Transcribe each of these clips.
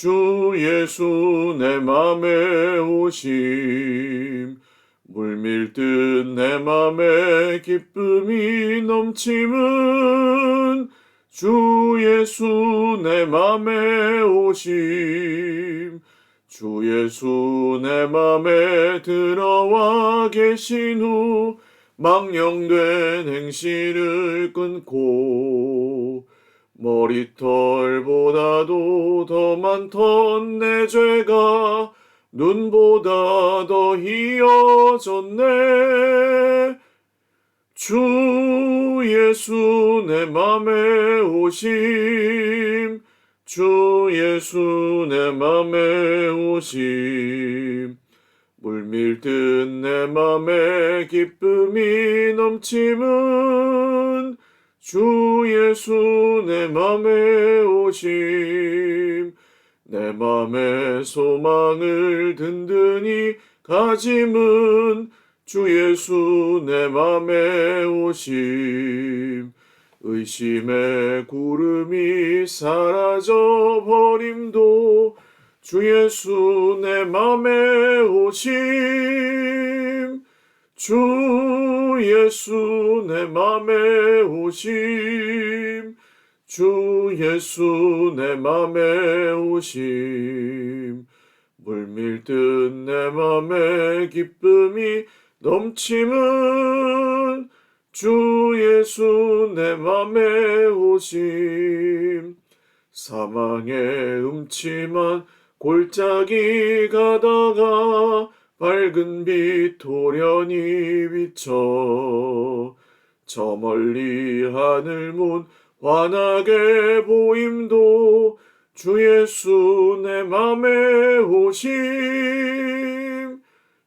주 예수 내 맘에 오심. 물밀듯 내 맘에 기쁨이 넘침은 주 예수 내 맘에 오심. 주 예수 내 맘에 들어와 계신 후 망령된 행실을 끊고 머리털보다도 더 많던 내 죄가 눈보다 더 희어졌네. 주 예수 내 맘에 오심. 주 예수 내 맘에 오심. 물밀듯 내 맘에 기쁨이 넘침은 주 예수 내 맘에 오심 내 맘에 소망을 든든히 가짐은 주 예수 내 맘에 오심. 의심의 구름이 사라져 버림도 주 예수 내 맘에 오심 주 예수 내 맘에 오심. 주 예수 내 맘에 오심. 물밀듯 내 맘에 기쁨이 넘침은 주 예수 내 맘에 오심. 사망의 음침한 골짜기 가다가 밝은 빛 돌연히 비쳐 저 멀리 하늘 문 환하게 보임도 주 예수 내 맘에 오심.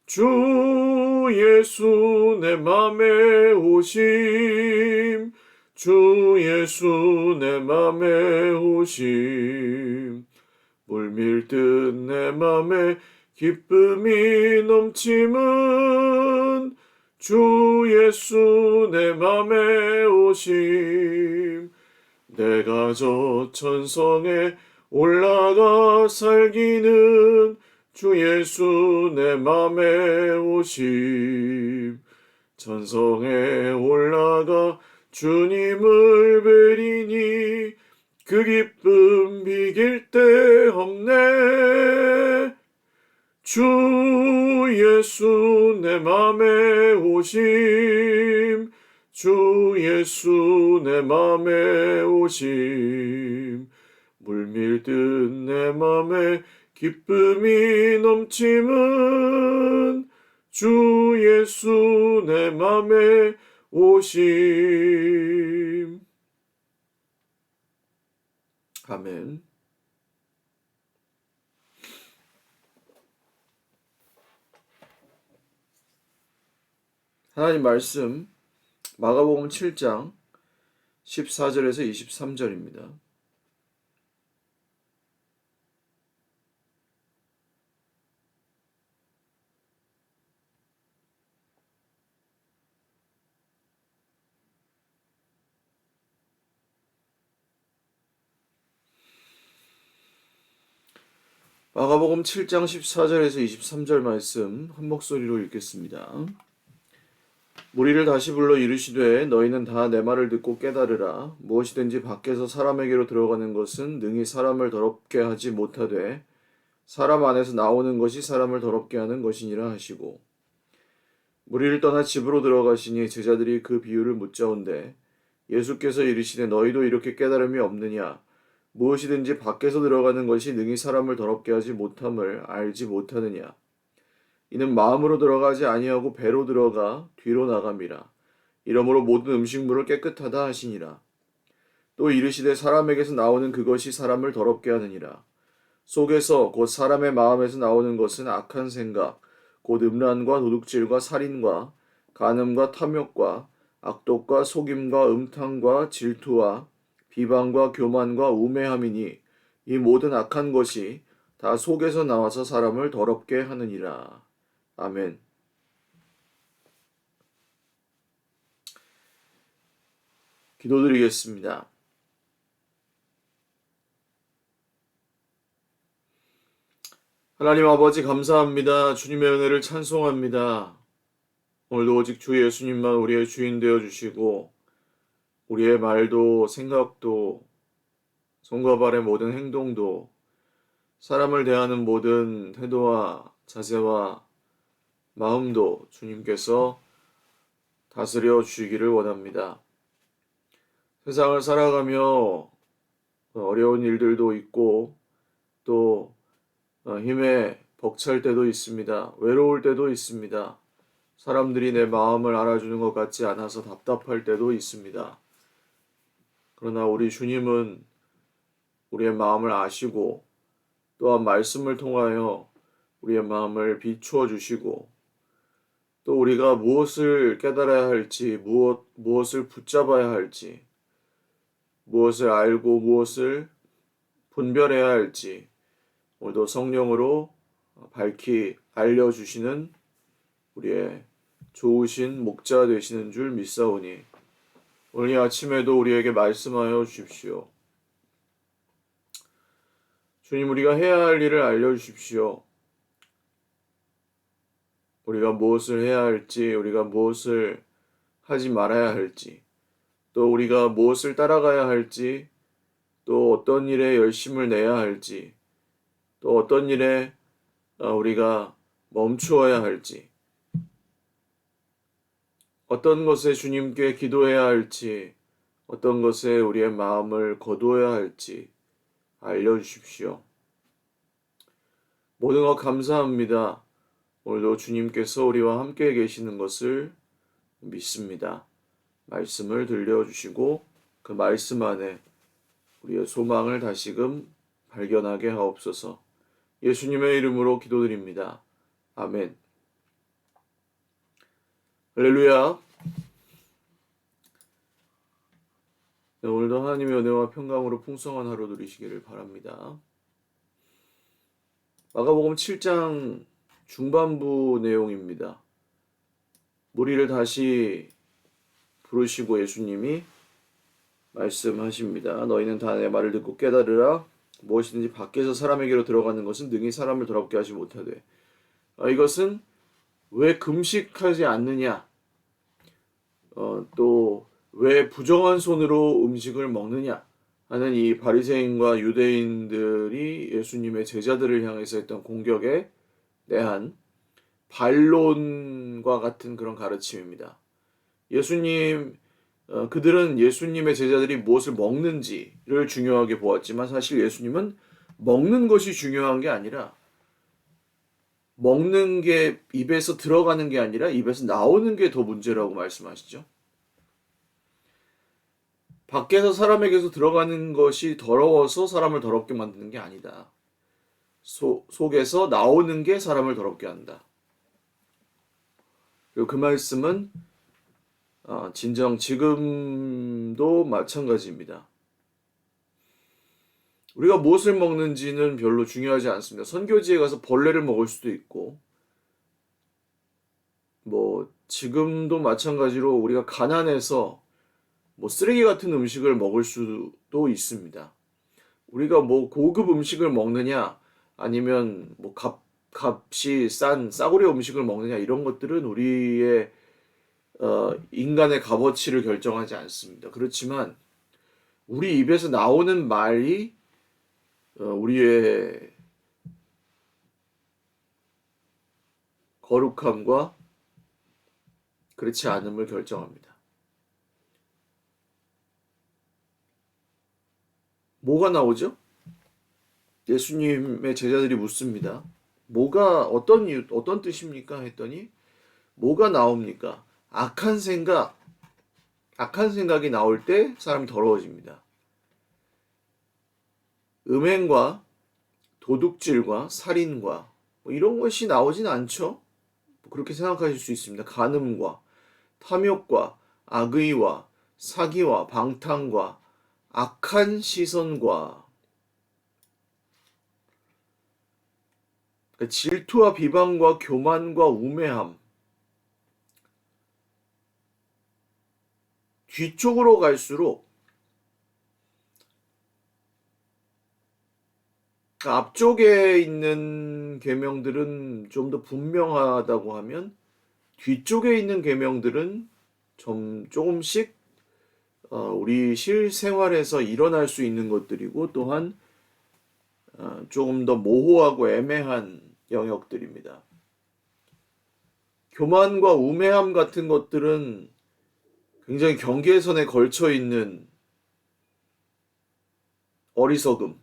주 예수 내 맘에 오심. 주 예수 내 맘에 오심. 물밀듯 내 맘에 기쁨이 넘침은 주 예수 내 맘에 오심. 내가 저 천성에 올라가 살기는 주 예수 내 맘에 오심. 천성에 올라가 주님을 뵈리니 그 기쁨 비길 데 없네 주 예수 내 맘에 오심. 주 예수 내 맘에 오심. 물밀듯 내 맘에 기쁨이 넘침은 주 예수 내 맘에 오심. 아멘. 하나님 말씀 마가복음 7장 14절에서 23절입니다. 마가복음 7장 14절에서 23절 말씀 한 목소리로 읽겠습니다. 무리를 다시 불러 이르시되 너희는 다 내 말을 듣고 깨달으라. 무엇이든지 밖에서 사람에게로 들어가는 것은 능히 사람을 더럽게 하지 못하되 사람 안에서 나오는 것이 사람을 더럽게 하는 것이니라 하시고. 무리를 떠나 집으로 들어가시니 제자들이 그 비유를 묻자온대. 예수께서 이르시되 너희도 이렇게 깨달음이 없느냐? 무엇이든지 밖에서 들어가는 것이 능히 사람을 더럽게 하지 못함을 알지 못하느냐 이는 마음으로 들어가지 아니하고 배로 들어가 뒤로 나감이라 이러므로 모든 음식물을 깨끗하다 하시니라. 또 이르시되 사람에게서 나오는 그것이 사람을 더럽게 하느니라. 속에서 곧 사람의 마음에서 나오는 것은 악한 생각 곧 음란과 도둑질과 살인과 간음과 탐욕과 악독과 속임과 음탕과 질투와 비방과 교만과 우매함이니 이 모든 악한 것이 다 속에서 나와서 사람을 더럽게 하느니라. 아멘. 기도드리겠습니다. 하나님 아버지 감사합니다. 주님의 은혜를 찬송합니다. 오늘도 오직 주 예수님만 우리의 주인 되어 주시고 우리의 말도 생각도 손과 발의 모든 행동도 사람을 대하는 모든 태도와 자세와 마음도 주님께서 다스려 주시기를 원합니다. 세상을 살아가며 어려운 일들도 있고 또 힘에 벅찰 때도 있습니다. 외로울 때도 있습니다. 사람들이 내 마음을 알아주는 것 같지 않아서 답답할 때도 있습니다. 그러나 우리 주님은 우리의 마음을 아시고 또한 말씀을 통하여 우리의 마음을 비추어 주시고 또 우리가 무엇을 깨달아야 할지 무엇 무엇을 붙잡아야 할지 무엇을 알고 무엇을 분별해야 할지 오늘도 성령으로 밝히 알려 주시는 우리의 좋으신 목자 되시는 줄 믿사오니 오늘 이 아침에도 우리에게 말씀하여 주십시오. 주님 우리가 해야 할 일을 알려 주십시오. 우리가 무엇을 해야 할지, 우리가 무엇을 하지 말아야 할지, 또 우리가 무엇을 따라가야 할지, 또 어떤 일에 열심을 내야 할지, 또 어떤 일에 어, 우리가 멈추어야 할지, 어떤 것에 주님께 기도해야 할지, 어떤 것에 우리의 마음을 거두어야 할지 알려주십시오. 모든 것 감사합니다. 오늘도 주님께서 우리와 함께 계시는 것을 믿습니다. 말씀을 들려주시고 그 말씀 안에 우리의 소망을 다시금 발견하게 하옵소서. 예수님의 이름으로 기도드립니다. 아멘. 할렐루야. 네, 오늘도 하나님의 은혜와 평강으로 풍성한 하루 누리시기를 바랍니다. 마가복음 7장 중반부 내용입니다. 무리를 다시 부르시고 예수님이 말씀하십니다. 너희는 다 내 말을 듣고 깨달으라. 무엇이든지 밖에서 사람에게로 들어가는 것은 능히 사람을 더럽게 하지 못하되. 어, 이것은 왜 금식하지 않느냐? 어, 또 왜 부정한 손으로 음식을 먹느냐? 하는 이 바리새인과 유대인들이 예수님의 제자들을 향해서 했던 공격에 대한 반론과 같은 그런 가르침입니다. 예수님 어, 그들은 예수님의 제자들이 무엇을 먹는지를 중요하게 보았지만 사실 예수님은 먹는 것이 중요한 게 아니라 먹는 게 입에서 들어가는 게 아니라 입에서 나오는 게 더 문제라고 말씀하시죠. 밖에서 사람에게서 들어가는 것이 더러워서 사람을 더럽게 만드는 게 아니다. 소, 속에서 나오는 게 사람을 더럽게 한다. 그리고 그 말씀은 어, 진정 지금도 마찬가지입니다. 우리가 무엇을 먹는지는 별로 중요하지 않습니다. 선교지에 가서 벌레를 먹을 수도 있고, 뭐, 지금도 마찬가지로 우리가 가난해서 뭐 쓰레기 같은 음식을 먹을 수도 있습니다. 우리가 뭐 고급 음식을 먹느냐, 아니면 뭐 값, 값이 싼 싸구려 음식을 먹느냐, 이런 것들은 우리의 어, 인간의 값어치를 결정하지 않습니다. 그렇지만 우리 입에서 나오는 말이 어, 우리의 거룩함과 그렇지 않음을 결정합니다. 뭐가 나오죠? 예수님의 제자들이 묻습니다. 뭐가 어떤 이유, 어떤 뜻입니까? 했더니 뭐가 나옵니까? 악한 생각, 악한 생각이 나올 때 사람이 더러워집니다. 음행과 도둑질과 살인과 뭐 이런 것이 나오진 않죠. 그렇게 생각하실 수 있습니다. 간음과 탐욕과 악의와 사기와 방탕과 악한 시선과 질투와 비방과 교만과 우매함. 뒤쪽으로 갈수록 앞쪽에 있는 계명들은 좀 더 분명하다고 하면 뒤쪽에 있는 계명들은 좀 조금씩 어, 우리 실생활에서 일어날 수 있는 것들이고 또한 어, 조금 더 모호하고 애매한 영역들입니다. 교만과 우매함 같은 것들은 굉장히 경계선에 걸쳐 있는 어리석음.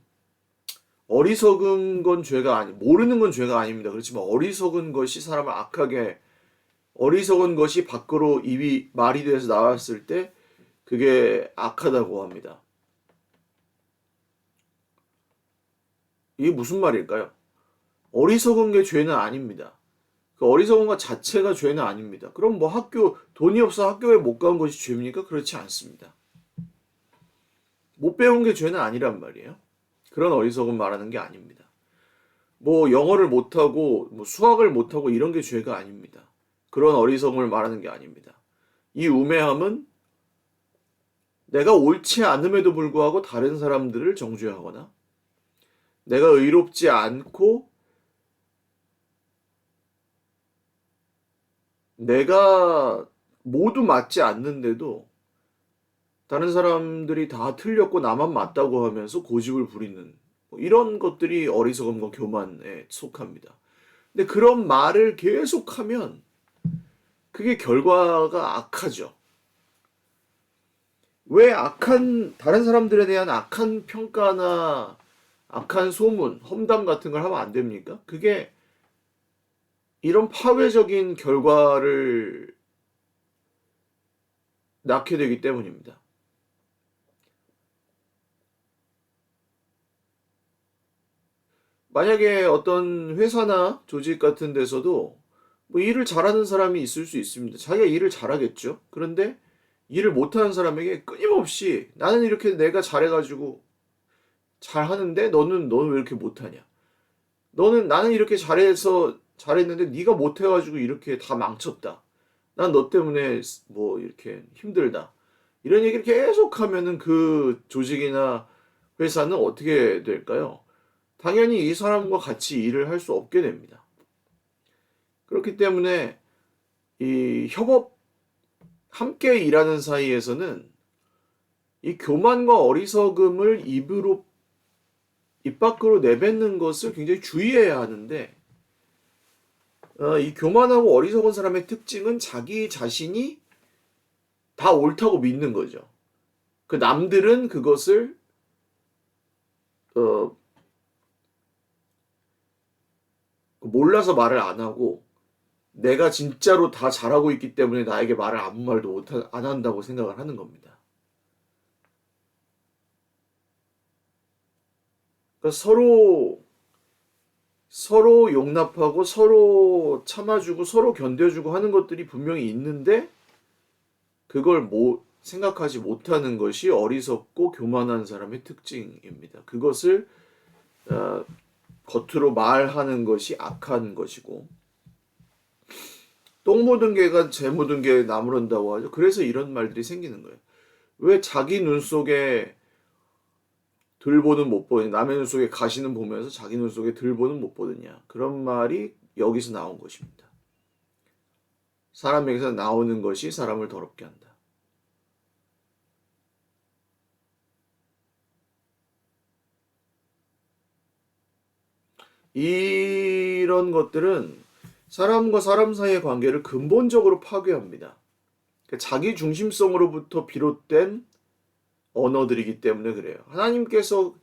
어리석은 건 죄가 아니, 모르는 건 죄가 아닙니다. 그렇지만 어리석은 것이 사람을 악하게, 어리석은 것이 밖으로 입이 말이 돼서 나왔을 때 그게 악하다고 합니다. 이게 무슨 말일까요? 어리석은 게 죄는 아닙니다. 그 어리석은 것 자체가 죄는 아닙니다. 그럼 뭐 학교 돈이 없어 학교에 못 간 것이 죄입니까? 그렇지 않습니다. 못 배운 게 죄는 아니란 말이에요. 그런 어리석은 말하는 게 아닙니다. 뭐 영어를 못하고 뭐 수학을 못하고 이런 게 죄가 아닙니다. 그런 어리석음을 말하는 게 아닙니다. 이 우매함은 내가 옳지 않음에도 불구하고 다른 사람들을 정죄하거나 내가 의롭지 않고 내가 모두 맞지 않는데도 다른 사람들이 다 틀렸고 나만 맞다고 하면서 고집을 부리는 뭐 이런 것들이 어리석음과 교만에 속합니다. 근데 그런 말을 계속하면 그게 결과가 악하죠. 왜 악한 다른 사람들에 대한 악한 평가나 악한 소문, 험담 같은 걸 하면 안 됩니까? 그게 이런 파괴적인 결과를 낳게 되기 때문입니다. 만약에 어떤 회사나 조직 같은 데서도 뭐 일을 잘하는 사람이 있을 수 있습니다. 자기가 일을 잘하겠죠. 그런데 일을 못하는 사람에게 끊임없이 나는 이렇게 내가 잘해가지고 잘하는데 너는 너는 왜 이렇게 못하냐? 너는 나는 이렇게 잘해서 잘했는데 네가 못해가지고 이렇게 다 망쳤다. 난 너 때문에 뭐 이렇게 힘들다. 이런 얘기를 계속 하면은 그 조직이나 회사는 어떻게 될까요? 당연히 이 사람과 같이 일을 할 수 없게 됩니다. 그렇기 때문에 이 협업 함께 일하는 사이에서는 이 교만과 어리석음을 입으로 입 밖으로 내뱉는 것을 굉장히 주의해야 하는데 어, 이 교만하고 어리석은 사람의 특징은 자기 자신이 다 옳다고 믿는 거죠. 그 남들은 그것을 어, 몰라서 말을 안 하고 내가 진짜로 다 잘하고 있기 때문에 나에게 말을 아무 말도 못 하, 안 한다고 생각을 하는 겁니다. 그러니까 서로 서로 용납하고 서로 참아주고 서로 견뎌주고 하는 것들이 분명히 있는데 그걸 못 생각하지 못하는 것이 어리석고 교만한 사람의 특징입니다. 그것을 어, 겉으로 말하는 것이 악한 것이고 똥 묻은 개가 재 묻은 개 나무른다고 하죠. 그래서 이런 말들이 생기는 거예요. 왜 자기 눈 속에 들보는 못 보느냐 남의 눈 속에 가시는 보면서 자기 눈 속에 들보는 못 보느냐 그런 말이 여기서 나온 것입니다. 사람에게서 나오는 것이 사람을 더럽게 한다. 이런 것들은 사람과 사람 사이의 관계를 근본적으로 파괴합니다. 그러니까 자기 중심성으로부터 비롯된 언어들이기 때문에 그래요. 하나님께서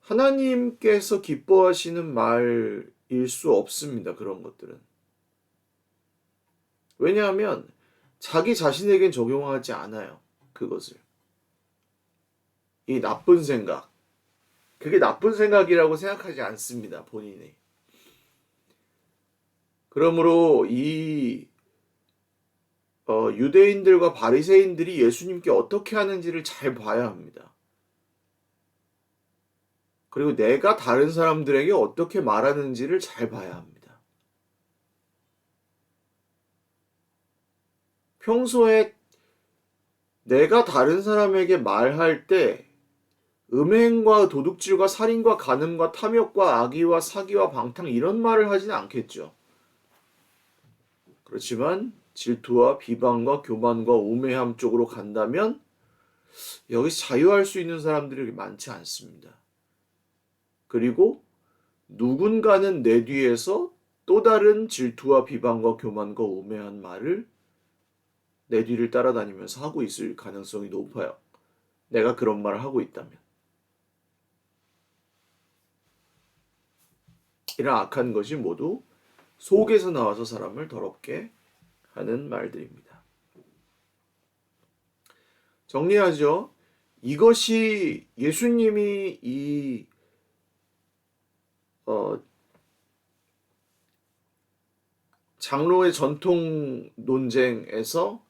하나님께서 기뻐하시는 말일 수 없습니다. 그런 것들은. 왜냐하면 자기 자신에겐 적용하지 않아요. 그것을. 이 나쁜 생각. 그게 나쁜 생각이라고 생각하지 않습니다. 본인이. 그러므로 이 어, 유대인들과 바리새인들이 예수님께 어떻게 하는지를 잘 봐야 합니다. 그리고 내가 다른 사람들에게 어떻게 말하는지를 잘 봐야 합니다. 평소에 내가 다른 사람에게 말할 때 음행과 도둑질과 살인과 간음과 탐욕과 악의와 사기와 방탕 이런 말을 하지는 않겠죠. 그렇지만 질투와 비방과 교만과 우매함 쪽으로 간다면 여기서 자유할 수 있는 사람들이 많지 않습니다. 그리고 누군가는 내 뒤에서 또 다른 질투와 비방과 교만과 우매한 말을 내 뒤를 따라다니면서 하고 있을 가능성이 높아요. 내가 그런 말을 하고 있다면. 이런 악한 것이 모두 속에서 나와서 사람을 더럽게 하는 말들입니다. 정리하죠. 이것이 예수님이 이 어, 장로의 전통 논쟁에서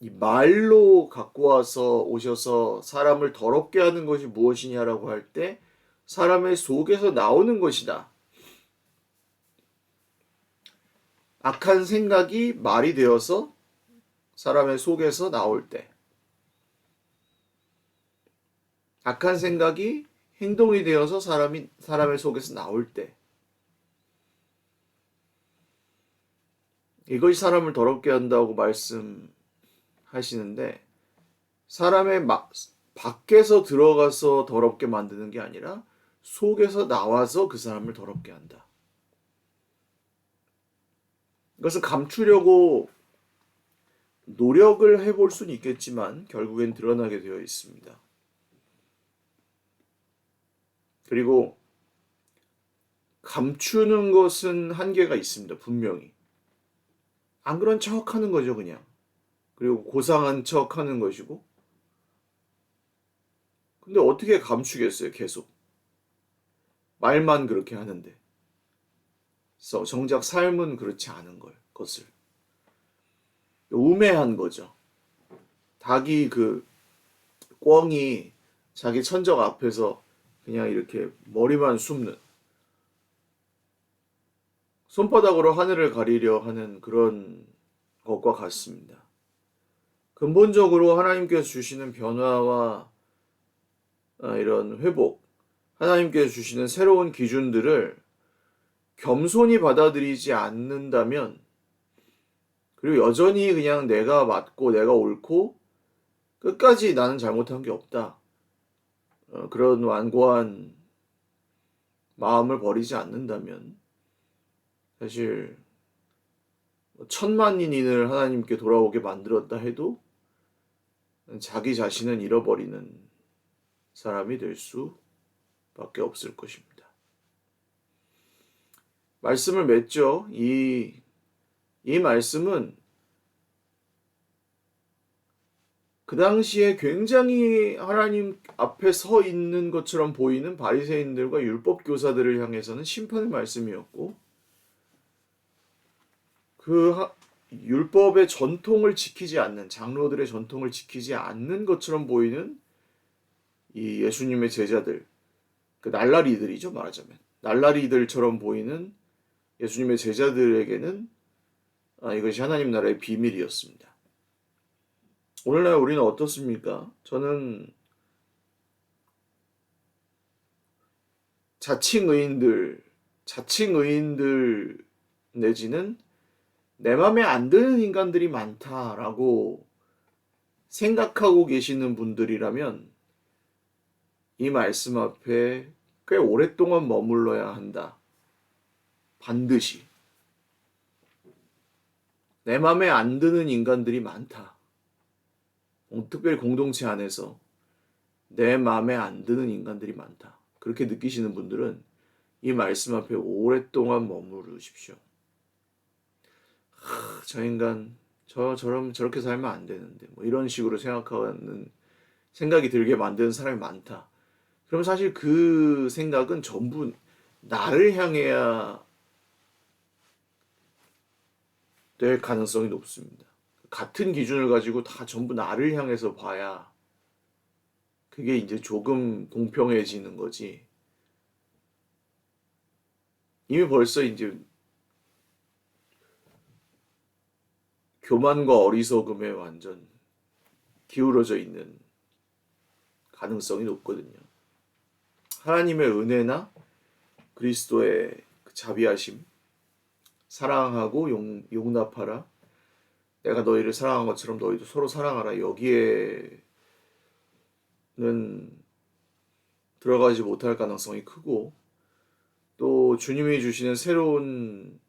이 말로 갖고 와서 오셔서 사람을 더럽게 하는 것이 무엇이냐라고 할 때 사람의 속에서 나오는 것이다. 악한 생각이 말이 되어서 사람의 속에서 나올 때, 악한 생각이 행동이 되어서 사람이 사람의 속에서 나올 때, 이것이 사람을 더럽게 한다고 말씀하시는데 사람의 막 밖에서 들어가서 더럽게 만드는 게 아니라 속에서 나와서 그 사람을 더럽게 한다. 이것을 감추려고 노력을 해볼 수는 있겠지만 결국엔 드러나게 되어 있습니다. 그리고 감추는 것은 한계가 있습니다. 분명히. 안 그런 척 하는 거죠, 그냥. 그리고 고상한 척 하는 것이고. 근데 어떻게 감추겠어요, 계속. 말만 그렇게 하는데. 정작 삶은 그렇지 않은 걸, 것을. 우매한 거죠. 닭이 그 꿩이 자기 천적 앞에서 그냥 이렇게 머리만 숨는 손바닥으로 하늘을 가리려 하는 그런 것과 같습니다. 근본적으로 하나님께서 주시는 변화와 아, 이런 회복, 하나님께서 주시는 새로운 기준들을 겸손히 받아들이지 않는다면 그리고 여전히 그냥 내가 맞고 내가 옳고 끝까지 나는 잘못한 게 없다. 어, 그런 완고한 마음을 버리지 않는다면 사실 천만인을 하나님께 돌아오게 만들었다 해도 자기 자신은 잃어버리는 사람이 될 수밖에 없을 것입니다. 말씀을 맺죠. 이, 이 말씀은 그 당시에 굉장히 하나님 앞에 서 있는 것처럼 보이는 바리새인들과 율법 교사들을 향해서는 심판의 말씀이었고 그 하- 율법의 전통을 지키지 않는 장로들의 전통을 지키지 않는 것처럼 보이는 이 예수님의 제자들 그 날라리들이죠 말하자면 날라리들처럼 보이는 예수님의 제자들에게는 아, 이것이 하나님 나라의 비밀이었습니다. 오늘날 우리는 어떻습니까? 저는 자칭 의인들, 자칭 의인들 내지는 내 맘에 안 드는 인간들이 많다라고 생각하고 계시는 분들이라면 이 말씀 앞에 꽤 오랫동안 머물러야 한다. 반드시. 내 맘에 안 드는 인간들이 많다. 어, 특별히 공동체 안에서 내 맘에 안 드는 인간들이 많다. 그렇게 느끼시는 분들은 이 말씀 앞에 오랫동안 머무르십시오. 하, 저 인간 저 저럼 저렇게 살면 안 되는데 뭐 이런 식으로 생각하는 생각이 들게 만드는 사람이 많다. 그럼 사실 그 생각은 전부 나를 향해야 될 가능성이 높습니다. 같은 기준을 가지고 다 전부 나를 향해서 봐야 그게 이제 조금 공평해지는 거지. 이미 벌써 이제 교만과 어리석음에 완전 기울어져 있는 가능성이 높거든요. 하나님의 은혜나 그리스도의 그 자비하심, 사랑하고 용, 용납하라. 내가 너희를 사랑한 것처럼 너희도 서로 사랑하라. 여기에는 들어가지 못할 가능성이 크고 또 주님이 주시는 새로운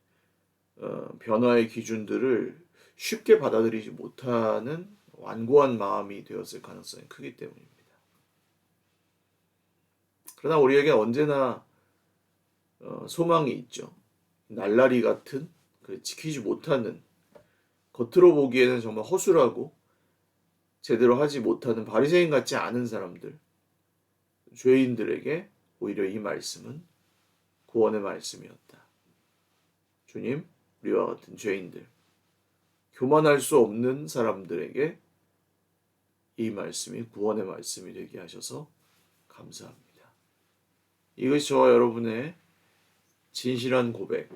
어, 변화의 기준들을 쉽게 받아들이지 못하는 완고한 마음이 되었을 가능성이 크기 때문입니다. 그러나 우리에게 언제나 어, 소망이 있죠. 날라리 같은 그 지키지 못하는 겉으로 보기에는 정말 허술하고 제대로 하지 못하는 바리새인 같지 않은 사람들 죄인들에게 오히려 이 말씀은 구원의 말씀이었다. 주님, 우리와 같은 죄인들 교만할 수 없는 사람들에게 이 말씀이 구원의 말씀이 되게 하셔서 감사합니다. 이것이 저와 여러분의 진실한 고백,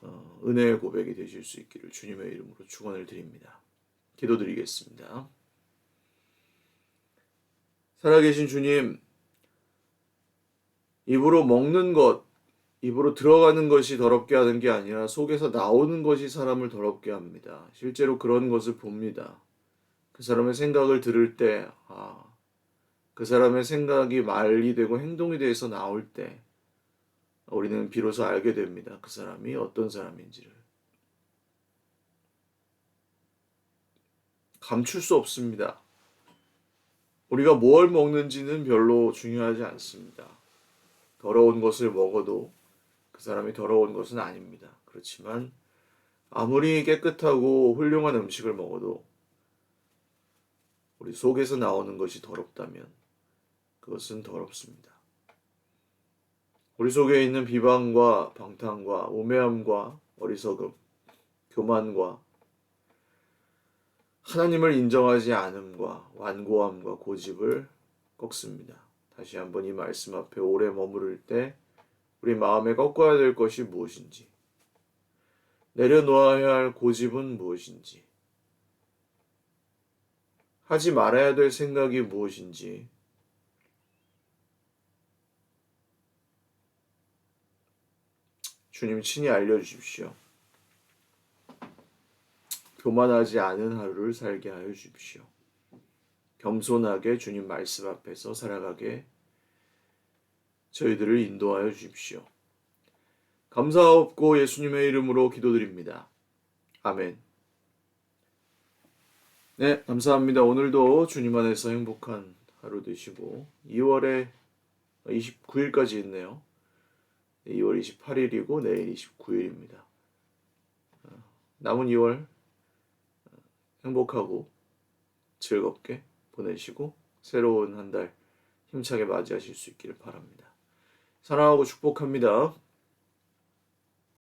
어, 은혜의 고백이 되실 수 있기를 주님의 이름으로 축원을 드립니다. 기도드리겠습니다. 살아계신 주님, 입으로 먹는 것, 입으로 들어가는 것이 더럽게 하는 게 아니라 속에서 나오는 것이 사람을 더럽게 합니다. 실제로 그런 것을 봅니다. 그 사람의 생각을 들을 때, 아, 그 사람의 생각이 말이 되고 행동이 돼서 나올 때, 우리는 비로소 알게 됩니다. 그 사람이 어떤 사람인지를. 감출 수 없습니다. 우리가 뭘 먹는지는 별로 중요하지 않습니다. 더러운 것을 먹어도 그 사람이 더러운 것은 아닙니다. 그렇지만 아무리 깨끗하고 훌륭한 음식을 먹어도 우리 속에서 나오는 것이 더럽다면 그것은 더럽습니다. 우리 속에 있는 비방과 방탕과 우매함과 어리석음, 교만과 하나님을 인정하지 않음과 완고함과 고집을 꺾습니다. 다시 한번 이 말씀 앞에 오래 머무를 때 우리 마음에 꺾어야 될 것이 무엇인지, 내려놓아야 할 고집은 무엇인지, 하지 말아야 될 생각이 무엇인지, 주님 친히 알려주십시오. 교만하지 않은 하루를 살게 하여 주십시오. 겸손하게 주님 말씀 앞에서 살아가게 저희들을 인도하여 주십시오. 감사하옵고 예수님의 이름으로 기도드립니다. 아멘. 네, 감사합니다. 오늘도 주님 안에서 행복한 하루 되시고 2월에 29일까지 있네요. 2월 28일이고 내일 29일입니다. 남은 2월 행복하고 즐겁게 보내시고 새로운 한 달 힘차게 맞이하실 수 있기를 바랍니다. 사랑하고 축복합니다.